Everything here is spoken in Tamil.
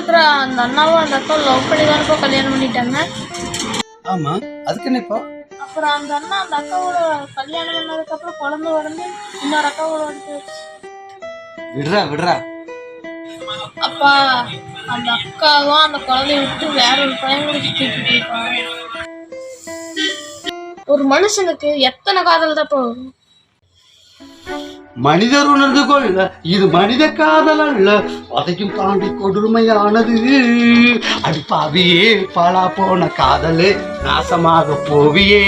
இருக்கிற அந்த அண்ணாவும் அந்த அக்காவும் லவ் பண்ணி தானப்பா கல்யாணம் பண்ணிட்டாங்க? ஆமா அதுக்கு என்ன இப்போ? அப்புறம் அந்த அண்ணா அந்த அக்காவோட கல்யாணம் பண்ணதுக்கு அப்புறம் குழந்தை உடனே இன்னொரு அக்காவோட வந்து விடுறா விடுறா. அப்பா அந்த அக்காவும் அந்த குழந்தைய விட்டு வேற ஒரு பையன் கூட சுத்திட்டு போயிருப்பாங்க ஒரு மனுஷனுக்கு எத்தனை காதல் தான் வரும்? மனிதர் உணர்ந்து கொள்ள இது மனித காதல் அல்ல. அதையும் தாண்டி கொடுமையானது. அடிப்பாவியே பாழா போன காதலே நாசமாக போவியே.